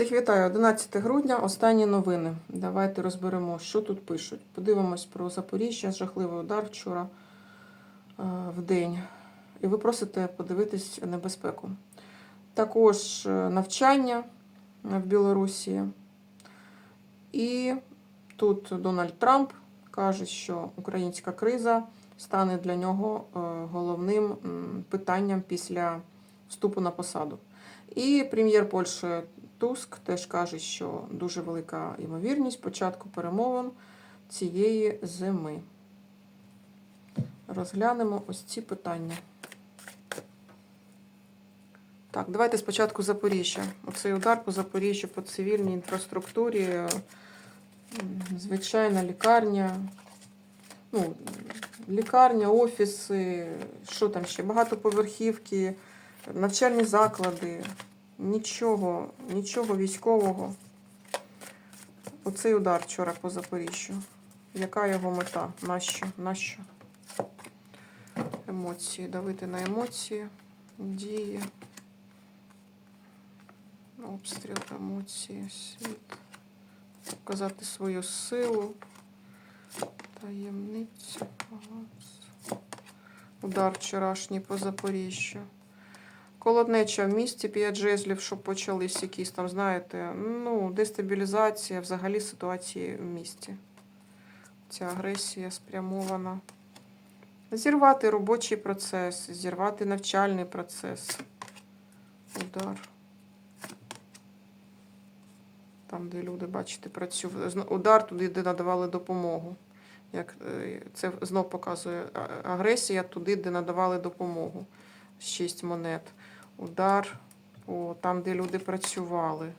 Всіх вітаю, 11 грудня, останні новини. Давайте розберемо, що тут пишуть. Подивимось про Запоріжжя, жахливий удар вчора е, в день. І ви просите подивитись небезпеку. Також е, навчання в Білорусі. І тут Дональд Трамп каже, що українська криза стане для нього е, головним питанням після вступу на посаду. І прем'єр Польщі Туск теж каже, що дуже велика ймовірність початку перемовин цієї зими. Розглянемо ось ці питання. Так, давайте спочатку Запоріжжя. Оцей удар по Запоріжжю, по цивільній інфраструктурі, звичайна лікарня. Ну, лікарня, офіси, що там ще? Багатоповерхівки, навчальні заклади. Нічого, нічого військового. Оцей удар вчора по Запоріжжю. Яка його мета? Нащо? Нащо? Емоції. Давити на емоції. Дії. Обстріл, емоції, світ. Показати свою силу. Таємниця. палац. Удар вчорашній по Запоріжжю. Колоднеча в місті, 5 жезлів, щоб почались якісь там, знаєте, ну, дестабілізація взагалі ситуації в місті. Ця агресія спрямована. Зірвати робочий процес, зірвати навчальний процес. Удар. Там, де люди, бачите, працювали. Удар туди, де надавали допомогу. Як е, це знов показує агресія туди, де надавали допомогу. Шість монет. Удар о, там, де люди працювали.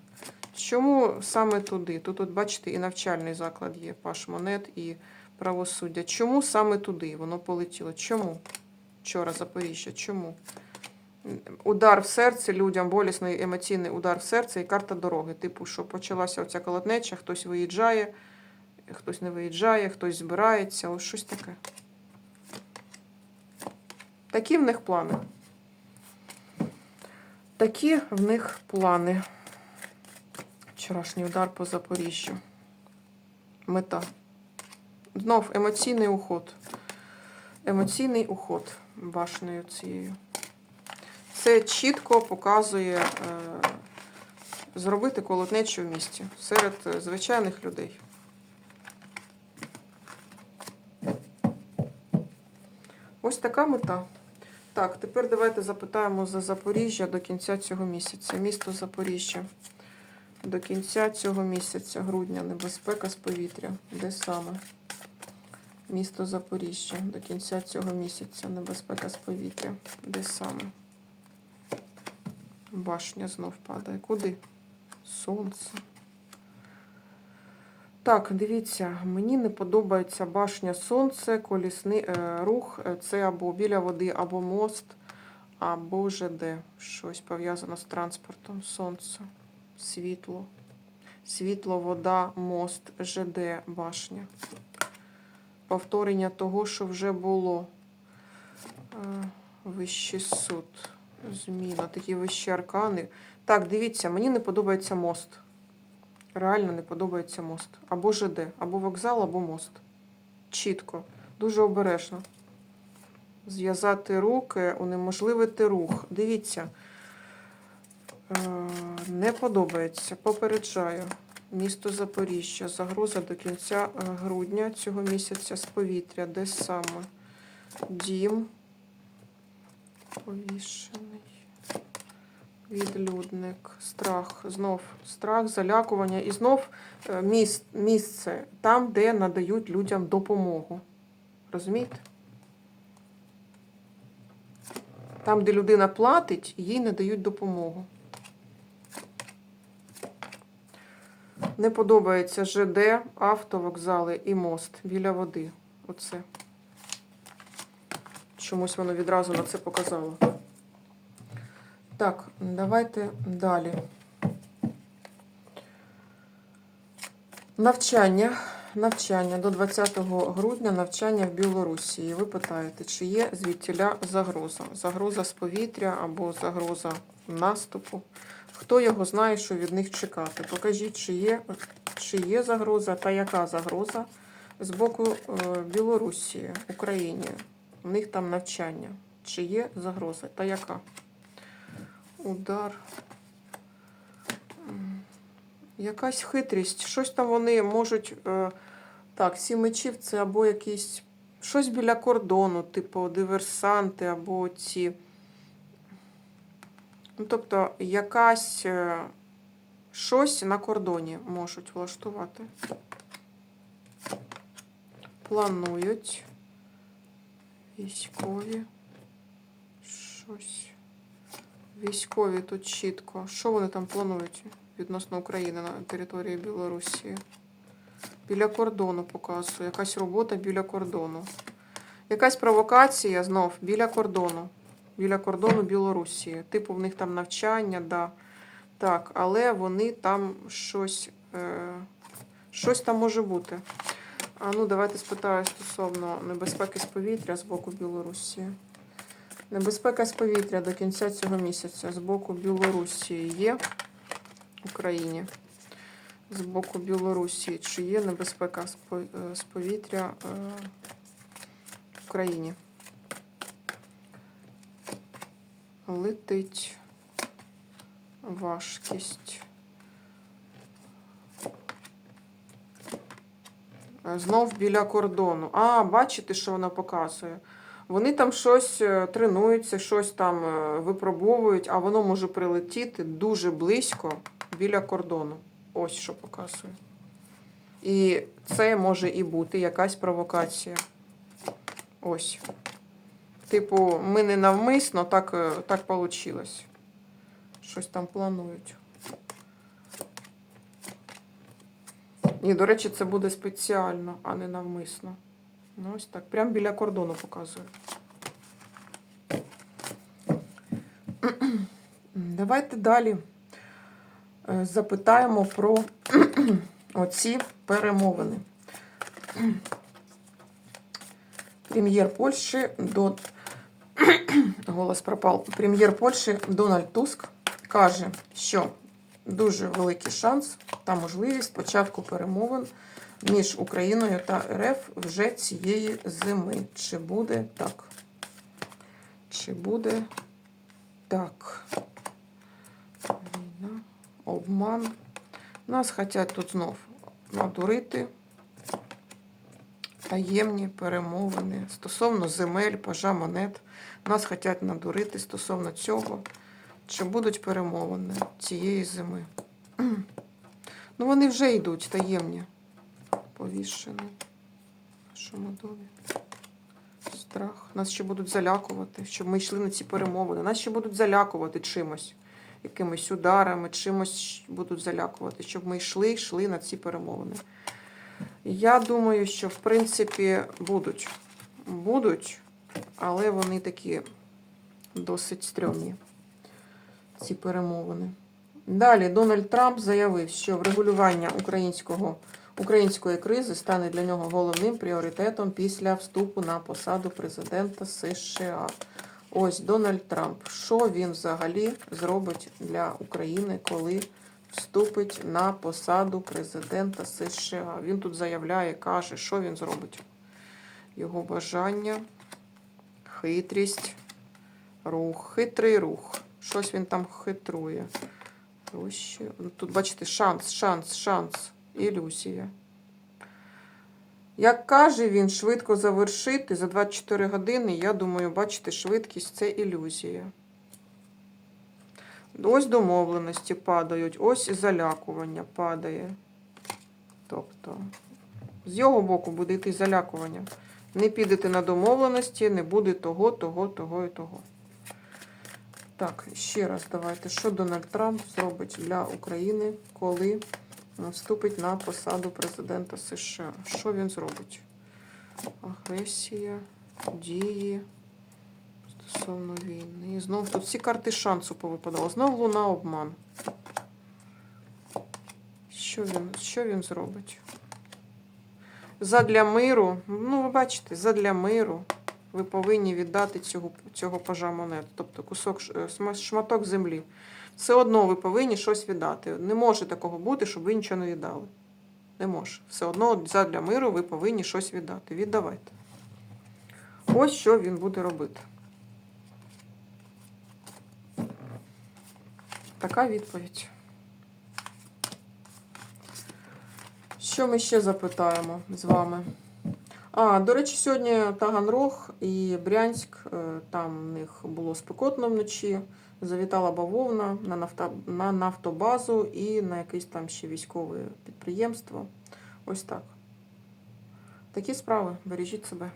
Чому саме туди? Тут, от, бачите, і навчальний заклад є, паш монет і правосуддя. Чому саме туди воно полетіло? Чому? Вчора Запоріжжя. Чому? Удар в серце людям, болісний емоційний удар в серце і карта дороги. Типу, що почалася оця колотнеча, хтось виїжджає, хтось не виїжджає, хтось збирається. Ось щось таке. Такі в них плани. Такі в них плани. Вчорашній удар по Запоріжжю. Мета. Знов емоційний уход. Емоційний уход башнею цією. Це чітко показує е, зробити колотнечу в місті серед звичайних людей. Ось така мета. Так, тепер давайте запитаємо за Запоріжжя до кінця цього місяця. Місто Запоріжжя. До кінця цього місяця, грудня, небезпека з повітря. Де саме? Місто Запоріжжя. До кінця цього місяця. Небезпека з повітря. Де саме? Башня знов падає. Куди? Сонце. Так, дивіться, мені не подобається башня сонце, колісний е, рух. Е, Це або біля води, або мост, або ЖД. Щось пов'язано з транспортом. Сонце, світло. Світло, вода, мост, ЖД, башня. Повторення того, що вже було. Е, Вищий суд. Зміна, такі вищі аркани. Так, дивіться, мені не подобається мост. Реально не подобається мост. Або ЖД, або вокзал, або мост. Чітко, дуже обережно. Зв'язати руки, унеможливити рух. Дивіться. Е, Не подобається. Попереджаю. Місто Запоріжжя. Загроза до кінця е, грудня цього місяця з повітря. Де саме? Дім. Повішений. Відлюдник, страх, знов страх, залякування і знов е, міс- місце там, де надають людям допомогу. Розумієте? Там, де людина платить, їй надають допомогу. Не подобається ЖД, автовокзали і мост біля води. Оце. Чомусь воно відразу на це показало. Так, давайте далі. Навчання. Навчання до 20 грудня навчання в Білорусі. Ви питаєте, чи є звідтіля загроза? Загроза з повітря або загроза наступу. Хто його знає, що від них чекати? Покажіть, чи є, чи є загроза та яка загроза з боку е, Білорусі, Україні. У них там навчання. Чи є загроза та яка? Удар. Якась хитрість. Щось там вони можуть. Е, так, сім мечів це або якісь. Щось біля кордону, типу диверсанти, або ці. Ну, тобто, якась е, щось на кордоні можуть влаштувати. Планують військові. Щось. Військові тут чітко. Що вони там планують відносно України на території Білорусі? Біля кордону показує. Якась робота біля кордону. Якась провокація знов біля кордону. Біля кордону Білорусі. Типу, в них там навчання, да. Так, але вони там щось. Е, щось там може бути. А ну, давайте спитаю стосовно небезпеки з повітря з боку Білорусі. Небезпека з повітря до кінця цього місяця з боку Білорусі є в Україні. З боку Білорусі. Чи є небезпека з е, повітря е, в Україні? Летить важкість. Е, Знов біля кордону. А, бачите, що вона показує? Вони там щось е, тренуються, щось там е, випробовують, а воно може прилетіти дуже близько біля кордону. Ось що показує. І це може і бути якась провокація. Ось. Типу, ми не навмисно, так, е, так вийшло. Щось там планують. Ні, до речі, це буде спеціально, а не навмисно. Ну, ось так. Прямо біля кордону показую. Давайте далі е, запитаємо про оці перемовини. Прем'єр Польщі до голос пропав. Прем'єр Польщі Дональд Туск каже, що дуже великий шанс та можливість початку перемовин між Україною та РФ вже цієї зими. Чи буде так? Чи буде так? Війна, обман. Нас хочуть тут знов надурити. Таємні перемовини стосовно земель, пажа монет. Нас хочуть надурити стосовно цього. Чи будуть перемовини цієї зими? Ну, вони вже йдуть таємні. Повішені. Шумодові. Страх. Нас ще будуть залякувати, щоб ми йшли на ці перемовини. Нас ще будуть залякувати чимось, якимись ударами, чимось будуть залякувати, щоб ми йшли, йшли на ці перемовини. Я думаю, що в принципі будуть. Будуть, але вони такі досить стрьомні, ці перемовини. Далі Дональд Трамп заявив, що врегулювання українського, української кризи стане для нього головним пріоритетом після вступу на посаду президента США. Ось Дональд Трамп. Що він взагалі зробить для України, коли вступить на посаду президента США? Він тут заявляє, каже, що він зробить. Його бажання, хитрість, рух, хитрий рух. Щось він там хитрує. Тут, бачите, шанс, шанс, шанс, ілюзія. Як каже він, швидко завершити за 24 години, я думаю, бачите, швидкість це ілюзія. Ось домовленості падають, ось залякування падає. Тобто, з його боку буде йти залякування. Не підете на домовленості, не буде того, того, того і того. Так, ще раз давайте. Що Дональд Трамп зробить для України, коли вступить на посаду президента США? Що він зробить? Агресія, дії стосовно війни. І знов тут всі карти шансу повипадали. Знов луна обман. Що він, що він зробить? Задля миру, ну, ви бачите, задля миру ви повинні віддати цього, цього пажа монет, тобто кусок е, шматок землі. Все одно ви повинні щось віддати. Не може такого бути, щоб ви нічого не віддали. Не може. Все одно задля миру ви повинні щось віддати. Віддавайте. Ось що він буде робити. Така відповідь. Що ми ще запитаємо з вами? А, до речі, сьогодні Таганрог і Брянськ, е, там в них було спекотно вночі. Завітала бавовна на, нафта, на нафтобазу і на якесь там ще військове підприємство. Ось так. Такі справи. Бережіть себе.